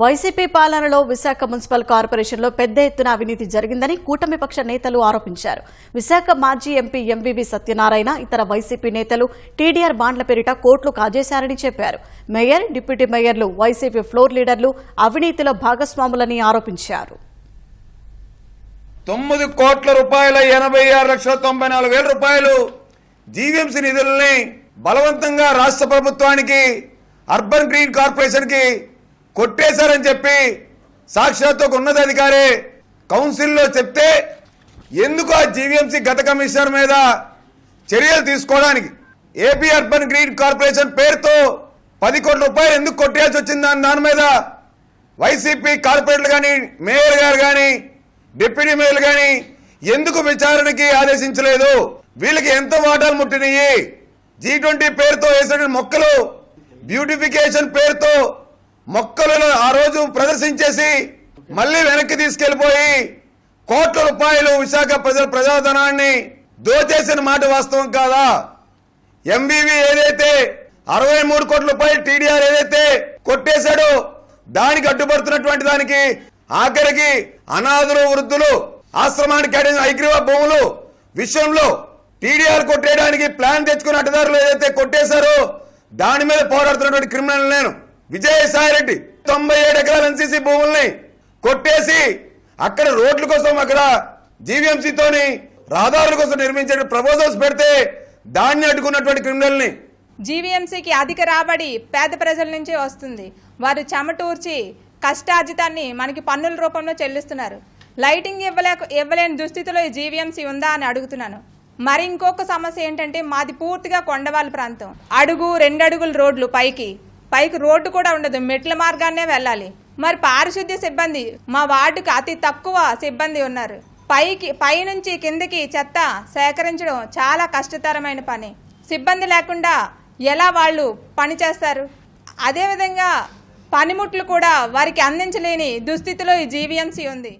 YCP పాలనలో Visakha municipal కార్పొరేషన్లో పెద్ద ఎత్తున అవినీతి జరిగిందని కూటమి పక్ష నేతలు ఆరోపించారు. విశాఖ మాజీ ఎంపీ ఎంవీవీ సత్యనారాయణ ఇతర వైసీపీ నేతలు టీడీఆర్ బాండ్ల పేరిట కోట్లు కాజేశారని చెప్పారు. మేయర్ డిప్యూటీ మేయర్లు వైసీపీ ఫ్లోర్ లీడర్లు అవినీతిలో భాగస్వాములని ఆరోపించారు. తొమ్మిది కోట్ల రూపాయల ఎనభై ఆరు లక్షల తొంభై నాలుగు వేల రూపాయలు జీవీఎంసీ నిధుల్ని బలవంతంగా రాష్ట్ర ప్రభుత్వానికి అర్బన్ గ్రీన్ కార్పొరేషన్కి కొట్టేశారని చెప్పి సాక్షాత్ ఒక ఉన్నతాధికారి కౌన్సిల్లో చెప్తే ఎందుకు ఆ జీవీఎంసీ గత కమిషనర్ మీద చర్యలు తీసుకోవడానికి? ఏపీ అర్బన్ గ్రీన్ కార్పొరేషన్ పేరుతో పది కోట్ల రూపాయలు ఎందుకు కొట్టేయాల్సి వచ్చింది దాని దాని మీద వైసీపీ కార్పొరేటర్లు కానీ మేయర్ గారు కానీ డిప్యూటీ మేయర్లు కానీ ఎందుకు విచారణకి ఆదేశించలేదు? వీళ్ళకి ఎంత వాటాలు ముట్టినాయి జీ ట్వంటీ పేరుతో వేసిన మొక్కలు బ్యూటిఫికేషన్ పేరుతో మొక్కలను ఆ రోజు ప్రదర్శించేసి మళ్ళీ వెనక్కి తీసుకెళ్ళిపోయి కోట్ల రూపాయలు విశాఖ ప్రజల ప్రజాధనాన్ని దోచేసిన మాట వాస్తవం కాదా? ఎంబీవీ ఏదైతే అరవై మూడు కోట్ల రూపాయలు టీడీఆర్ ఏదైతే కొట్టేశాడో దానికి అడ్డుపడుతున్నటువంటి దానికి ఆఖరికి అనాథులు వృద్ధులు ఆశ్రమానికి అడిగిన ఐగ్రీవ భూములు విషయంలో టీడీఆర్ కొట్టేయడానికి ప్లాన్ తెచ్చుకున్న అడ్డదారులు ఏదైతే కొట్టేశారో దాని మీద పోరాడుతున్నటువంటి క్రిమినల్ నేను. విజయసాయి రెడ్డి తొంభై ఏడు ఎకరాల ఎన్సీసీ భూముల్ని కొట్టేసి అక్కడ రోడ్ల కోసం అక్కడ జీవీఎంసీతోని రహదారుల కోసం నిర్మించే ప్రపోజల్స్ పెడితే దాన్ని అడ్డుకున్నటువంటి క్రిమినల్ని. జీవీఎంసీకి అధిక రాబడి పేద ప్రజల నుంచే వస్తుంది. వారు చెమటూర్చి కష్టార్జితాన్ని మనకి పన్నుల రూపంలో చెల్లిస్తున్నారు. లైటింగ్ ఇవ్వలేక ఇవ్వలేని దుస్థితిలో ఈ జీవీఎంసీ ఉందా అని అడుగుతున్నాను. మరి ఇంకొక సమస్య ఏంటంటే మాది పూర్తిగా కొండవాళ్ళ ప్రాంతం. అడుగు రెండు అడుగుల రోడ్లు పైకి. పైకి రోడ్డు కూడా ఉండదు మెట్ల మార్గాన్నే వెళ్ళాలి. మరి పారిశుద్ధ్య సిబ్బంది మా వార్డుకు అతి తక్కువ సిబ్బంది ఉన్నారు. పైకి పైనుంచి కిందకి చెత్త సేకరించడం చాలా కష్టతరమైన పని. సిబ్బంది లేకుండా ఎలా వాళ్ళు పని చేస్తారు? అదేవిధంగా పనిముట్లు కూడా వారికి అందించలేని దుస్థితిలో ఈ జీవీఎంసీ ఉంది.